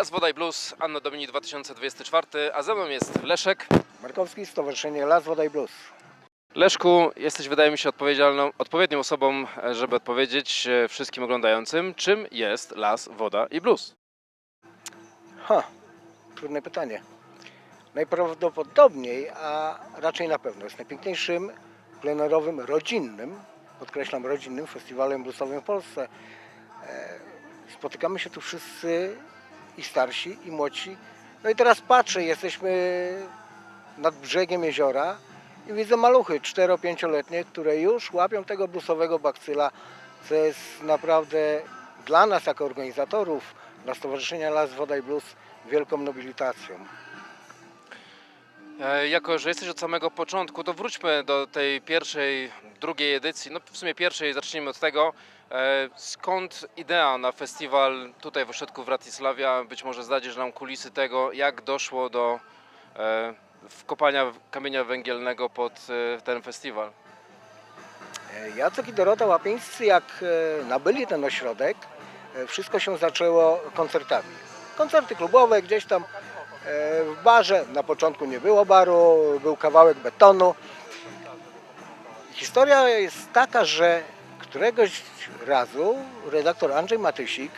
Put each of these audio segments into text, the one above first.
Las Woda i Blues, Anno Domini 2024, a ze mną jest Leszek. Markowski, Stowarzyszenie Las, Woda i Blues. Leszku, jesteś wydaje mi się odpowiedzialną, odpowiednią osobą, żeby odpowiedzieć e, wszystkim oglądającym, czym jest Las, Woda i Blues. Ha, trudne pytanie. Najprawdopodobniej, a raczej na pewno jest najpiękniejszym, plenerowym, rodzinnym, podkreślam rodzinnym, festiwalem bluesowym w Polsce. E, Spotykamy się tu wszyscy i starsi, i młodsi. No i teraz patrzę, jesteśmy nad brzegiem jeziora i widzę maluchy 4-5-letnie, które już łapią tego bluesowego bakcyla, co jest naprawdę dla nas jako organizatorów, dla Stowarzyszenia Las, Woda i Blues wielką nobilitacją. E, Jako, że jesteś od samego początku, to wróćmy do tej pierwszej, drugiej edycji. No w sumie pierwszej, zacznijmy od tego. E, Skąd idea na festiwal tutaj w ośrodku Wratysławia? Być może zdradzisz nam kulisy tego, jak doszło do e, wkopania kamienia węgielnego pod ten festiwal. Jacek i Dorota Łapińscy, jak nabyli ten ośrodek, wszystko się zaczęło koncertami. Koncerty klubowe gdzieś tam w barze. Na początku nie było baru, był kawałek betonu. Historia jest taka, że któregoś razu redaktor Andrzej Matysik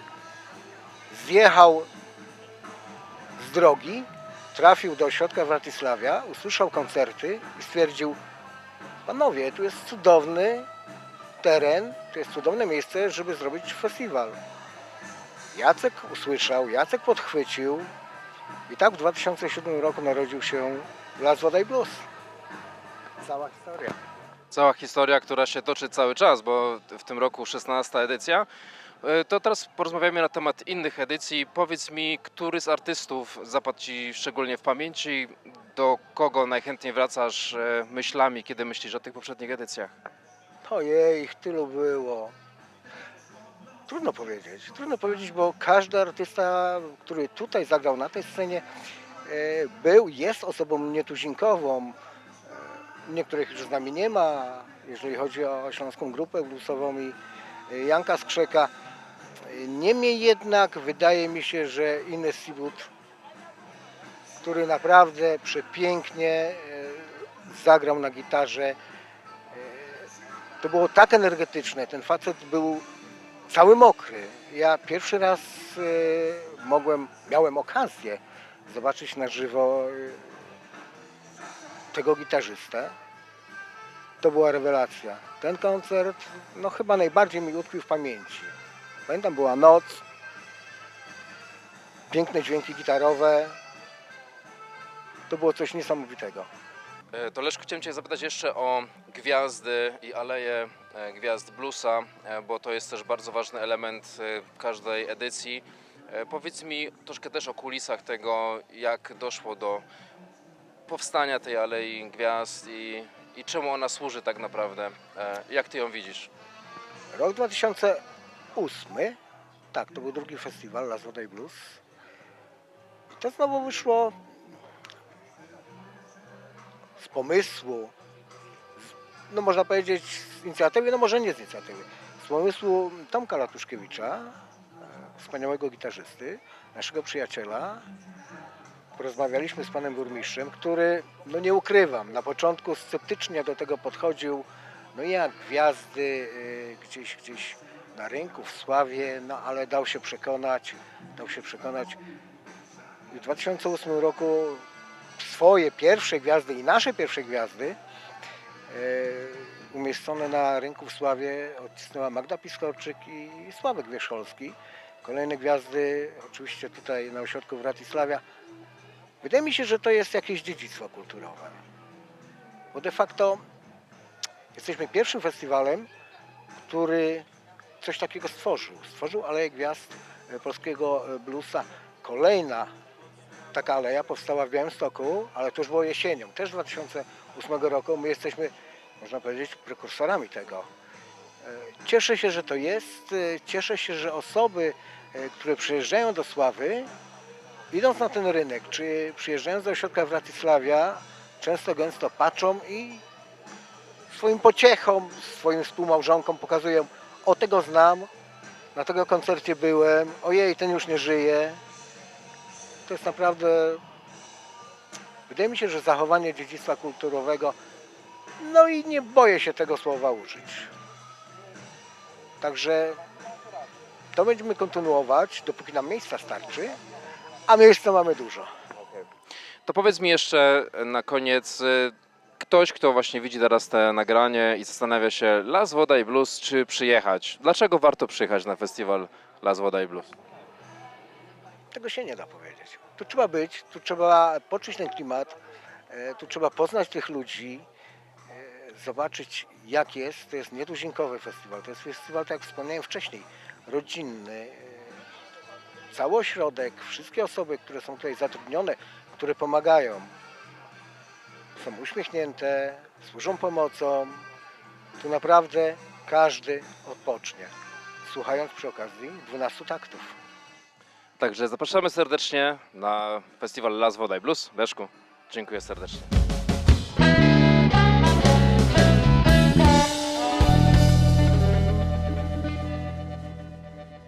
zjechał z drogi, trafił do ośrodka Wratysławia, usłyszał koncerty i stwierdził, panowie, tu jest cudowny teren, to jest cudowne miejsce, żeby zrobić festiwal. Jacek usłyszał, Jacek podchwycił i tak w 2007 roku narodził się Las Woda i Blues. Cała historia. Cała historia, która się toczy cały czas, bo w tym roku 16 edycja. E, To teraz porozmawiamy na temat innych edycji. Powiedz mi, który z artystów zapadł Ci szczególnie w pamięci? Do kogo najchętniej wracasz e, myślami, kiedy myślisz o tych poprzednich edycjach? Ojej, ich tylu było. Trudno powiedzieć. Trudno powiedzieć, bo każdy artysta, który tutaj zagrał na tej scenie, e, był, jest osobą nietuzinkową. E, Niektórych już z nami nie ma, jeżeli chodzi o Śląską Grupę Bluesową i e, Janka Skrzeka. Niemniej jednak wydaje mi się, że Ines Sibut, który naprawdę przepięknie zagrał na gitarze, to było tak energetyczne. Ten facet był cały mokry. Ja pierwszy raz e, mogłem, miałem okazję zobaczyć na żywo e, tego gitarzystę. To była rewelacja. Ten koncert, no chyba najbardziej mi utkwił w pamięci. Pamiętam, była noc, piękne dźwięki gitarowe. To było coś niesamowitego. E, To Leszku, chciałem Cię zapytać jeszcze o gwiazdy i aleje e, gwiazd bluesa, e, bo to jest też bardzo ważny element każdej edycji. Powiedz mi troszkę też o kulisach tego, jak doszło do powstania tej Alei Gwiazd i, i czemu ona służy tak naprawdę. Jak Ty ją widzisz? Rok 2008, tak, to był drugi festiwal Las Woda i Blues. I to znowu wyszło z pomysłu, z, no można powiedzieć z inicjatywy, no może nie z inicjatywy, z pomysłu Tomka Latuszkiewicza, e, wspaniałego gitarzysty, naszego przyjaciela. Porozmawialiśmy z panem burmistrzem, który, no nie ukrywam, na początku sceptycznie do tego podchodził, no jak gwiazdy y, gdzieś, gdzieś na rynku, w sławie, no ale dał się przekonać, dał się przekonać. W 2008 roku swoje pierwsze gwiazdy i nasze pierwsze gwiazdy y, umieszczone na rynku w Sławie odcisnęła Magda Piskorczyk i Sławek Wierzcholski. Kolejne gwiazdy oczywiście tutaj na ośrodku Wratysławia. Wydaje mi się, że to jest jakieś dziedzictwo kulturowe. Bo de facto Jesteśmy pierwszym festiwalem, który coś takiego stworzył. Stworzył Aleję Gwiazd e, polskiego e, bluesa. Kolejna taka aleja powstała w Białymstoku, ale to już było jesienią, też 2008 roku. My jesteśmy, można powiedzieć, prekursorami tego. E, Cieszę się, że to jest. e, Cieszę się, że osoby, e, które przyjeżdżają do Sławy, idąc na ten rynek, czy przyjeżdżając do ośrodka Wratysławia, często gęsto patrzą i swoim pociechom, swoim współmałżonkom pokazują, o tego znam, na tego koncercie byłem, ojej, ten już nie żyje. To jest naprawdę. Wydaje mi się, że zachowanie dziedzictwa kulturowego. No i nie boję się tego słowa użyć. Także to będziemy kontynuować, dopóki nam miejsca starczy, a miejsca mamy dużo. To powiedz mi jeszcze na koniec, y, ktoś, kto właśnie widzi teraz te nagranie i zastanawia się, Las Woda i Blues, czy przyjechać? Dlaczego warto przyjechać na festiwal Las Woda i Blues? Tego się nie da powiedzieć. Tu trzeba być, tu trzeba poczuć ten klimat, e, tu trzeba poznać tych ludzi, e, zobaczyć jak jest. To jest nietuzinkowy festiwal, to jest festiwal, tak jak wspomniałem wcześniej, rodzinny. e, Cały ośrodek, wszystkie osoby, które są tutaj zatrudnione, które pomagają, są uśmiechnięte, służą pomocą. Tu naprawdę każdy odpocznie, słuchając przy okazji 12 taktów. Także zapraszamy serdecznie na festiwal Las Woda i Blues. Leszku, dziękuję serdecznie.